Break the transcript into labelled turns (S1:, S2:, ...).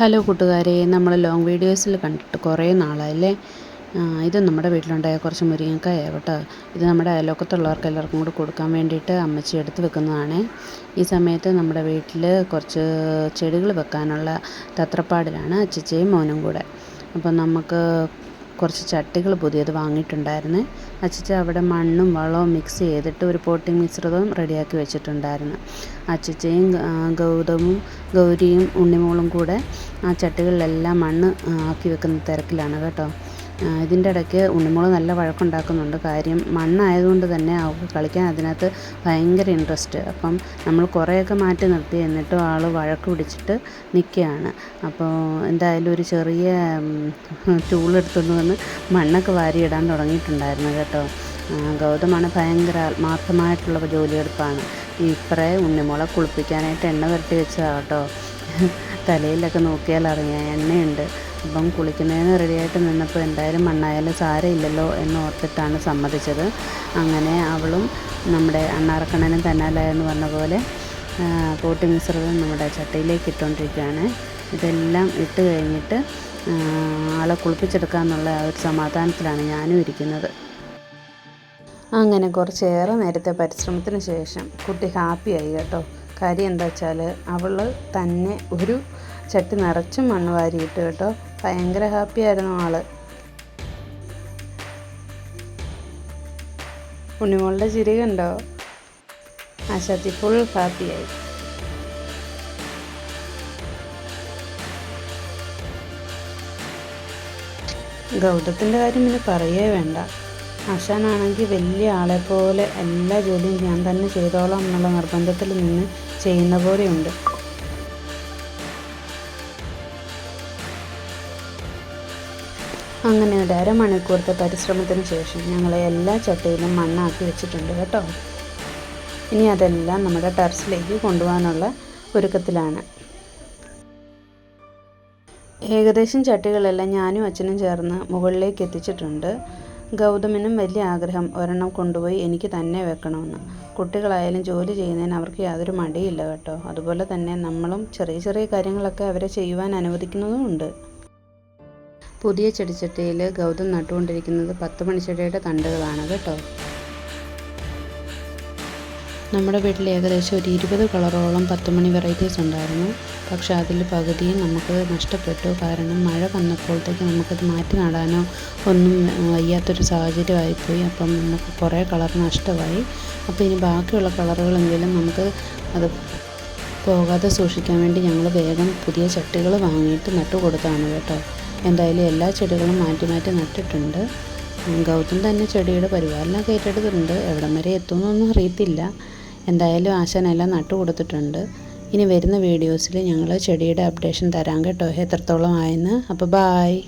S1: Hello കൂട്ടുകാരെ നമ്മൾ long വീഡിയോസിൽ കണ്ടിട്ട് കുറേ നാളായില്ലേ? ഇത് നമ്മുടെ വീട്ടിലുണ്ടായ കുറച്ച് മുരിങ്ങക്കായ കേട്ടോ ഇത് നമ്മുടെ അയലോക്കത്തുള്ളവർക്ക് എല്ലാവർക്കും കൂടി കൊടുക്കാൻ വേണ്ടിയിട്ട് അമ്മച്ചി എടുത്ത് വെക്കുന്നതാണ്. ഈ സമയത്ത് നമ്മുടെ വീട്ടിൽ കുറച്ച് ചെടികൾ വെക്കാനുള്ള തത്രപ്പാടിലാണ് അച്ചച്ചയും മോനും കൂടെ. അപ്പം നമുക്ക് കുറച്ച് ചട്ടികൾ പുതിയത് വാങ്ങിയിട്ടുണ്ടായിരുന്നു. അച്ചിച്ച അവിടെ മണ്ണും വളവും മിക്സ് ചെയ്തിട്ട് ഒരു പോട്ടിംഗ് മിശ്രിതവും റെഡിയാക്കി വെച്ചിട്ടുണ്ടായിരുന്നു. അച്ചച്ചയും ഗൗതമും ഗൗരിയും ഉണ്ണിമോളും കൂടെ ആ ചട്ടികളിലെല്ലാം മണ്ണ് ആക്കി വെക്കുന്ന തിരക്കിലാണ് കേട്ടോ. ഇതിന്റെ ഇടയ്ക്ക് ഉണ്ണിമോൾ നല്ല വഴക്കുണ്ടാക്കുന്നുണ്ട്. കാര്യം മണ്ണായതുകൊണ്ട് തന്നെ അവൾക്ക് കളിക്കാൻ അതിനകത്ത് ഭയങ്കര ഇൻട്രസ്റ്റ് അപ്പം നമ്മൾ കുറേയൊക്കെ മാറ്റി നിർത്തി എന്നിട്ടും ആൾ വഴക്ക് പിടിച്ചിട്ട് നിൽക്കുകയാണ്. അപ്പോൾ എന്തായാലും ഒരു ചെറിയ എടുത്തുകൊണ്ട് വന്ന് മണ്ണൊക്കെ വാരിയിടാൻ തുടങ്ങിയിട്ടുണ്ടായിരുന്നു കേട്ടോ. ഗൗതമാണ് ഭയങ്കര ആത്മാർത്ഥമായിട്ടുള്ള ജോലിയെടുപ്പാണ് ഇപ്പറേ ഉണ്ണിമുളക് കുളിപ്പിക്കാനായിട്ട് എണ്ണ പുരട്ടി വെച്ചതാട്ടോ തലയിലൊക്കെ നോക്കിയാൽ അറിയാം എണ്ണയുണ്ട്. അപ്പം കുളിക്കുന്നതിന് റെഡിയായിട്ട് നിന്നപ്പോൾ എന്തായാലും മണ്ണായാലും സാരമില്ലല്ലോ എന്ന് ഓർത്തിട്ടാണ് സമ്മതിച്ചത്. അങ്ങനെ അവളും നമ്മുടെ അണ്ണാറക്കണ്ണനും തന്നാല എന്ന് പറഞ്ഞ പോലെ പോട്ടി മിശ്രിതം നമ്മുടെ ചട്ടിയിലേക്ക് ഇട്ടുകൊണ്ടിരിക്കുകയാണ്. ഇതെല്ലാം ഇട്ട് കഴിഞ്ഞിട്ട് ആളെ കുളിപ്പിച്ചെടുക്കാമെന്നുള്ള ഒരു സമാധാനത്തിലാണ് ഞാനും ഇരിക്കുന്നത്. അങ്ങനെ കുറച്ചേറെ നേരത്തെ പരിശ്രമത്തിന് ശേഷം കുട്ടി ഹാപ്പിയായി കേട്ടോ. കാര്യം എന്താ വെച്ചാൽ അവൾ തന്നെ ഒരു ചട്ടി നിറച്ചും മണ്ണ് വാരിയിട്ട് കേട്ടോ. ഭയങ്കര ഹാപ്പി ആയിരുന്നു ആൾ. ഉണ്ണിമോളുടെ ചിരി കണ്ടോ? ആ ചട്ടി ഫുൾ ഹാപ്പിയായി ഗൗതത്തിന്റെ കാര്യം പിന്നെ പറയേ വേണ്ട. ആശാനാണെങ്കിൽ വലിയ ആളെ പോലെ എല്ലാ ജോലിയും ഞാൻ തന്നെ ചെയ്തോളാം എന്നുള്ള നിർബന്ധത്തിൽ നിന്ന് ചെയ്യുന്ന പോലെയുണ്ട്. അങ്ങനെ ഒരു അരമണിക്കൂറത്തെ പരിശ്രമത്തിന് ശേഷം ഞങ്ങൾ എല്ലാ ചട്ടിയിലും മണ്ണാക്കി വെച്ചിട്ടുണ്ട് കേട്ടോ. ഇനി അതെല്ലാം നമ്മുടെ ടെറസിലേക്ക് കൊണ്ടുപോകാനുള്ള ഒരുക്കത്തിലാണ്. ഏകദേശം ചട്ടികളെല്ലാം ഞാനും അച്ഛനും ചേർന്ന് മുകളിലേക്ക് എത്തിച്ചിട്ടുണ്ട്. ഗൗതമിനും വലിയ ആഗ്രഹം ഒരെണ്ണം കൊണ്ടുപോയി എനിക്ക് തന്നെ വെക്കണമെന്ന്. കുട്ടികളായാലും ജോലി ചെയ്യുന്നതിന് അവർക്ക് യാതൊരു മടിയില്ല കേട്ടോ. അതുപോലെ തന്നെ നമ്മളും ചെറിയ ചെറിയ കാര്യങ്ങളൊക്കെ അവരെ ചെയ്യുവാൻ അനുവദിക്കുന്നതുമുണ്ട് പുതിയ ചെടിച്ചട്ടിയിൽ ഗൗതം നട്ടുകൊണ്ടിരിക്കുന്നത് പത്ത് മണിച്ചെടിയുടെ തണ്ടുകളാണ് കേട്ടോ. നമ്മുടെ വീട്ടിൽ ഏകദേശം ഒരു ഇരുപത് കളറോളം പത്തുമണി വെറൈറ്റീസ് ഉണ്ടായിരുന്നു. പക്ഷെ അതിൽ പകുതിയും നമുക്ക് നഷ്ടപ്പെട്ടു. കാരണം മഴ വന്നപ്പോഴത്തേക്ക് നമുക്കത് മാറ്റി നടാനോ ഒന്നും വയ്യാത്തൊരു സാഹചര്യമായിപ്പോയി. അപ്പം നമുക്ക് കുറേ കളർ നഷ്ടമായി. അപ്പോൾ ഇനി ബാക്കിയുള്ള കളറുകളെങ്കിലും നമുക്ക് അത് പോകാതെ സൂക്ഷിക്കാൻ വേണ്ടി ഞങ്ങൾ വേഗം പുതിയ ചട്ടികൾ വാങ്ങിയിട്ട് നട്ടു കൊടുത്താണ് കേട്ടോ. എന്തായാലും എല്ലാ ചെടികളും മാറ്റി മാറ്റി നട്ടിട്ടുണ്ട്. ഗൗതം തന്നെ ചെടിയുടെ പരിപാലനമൊക്കെ ഏറ്റെടുത്തിട്ടുണ്ട്. എവിടം വരെ എത്തുമെന്നൊന്നും അറിയത്തില്ല. എന്തായാലും ആശാനെല്ലാം നട്ടു കൊടുത്തിട്ടുണ്ട്. ഇനി വരുന്ന വീഡിയോസിൽ ഞങ്ങൾ ചെടിയുടെ അപ്ഡേഷൻ തരാം കേട്ടോ. എത്രത്തോളം ആയെന്ന് അപ്പോൾ ബായ്.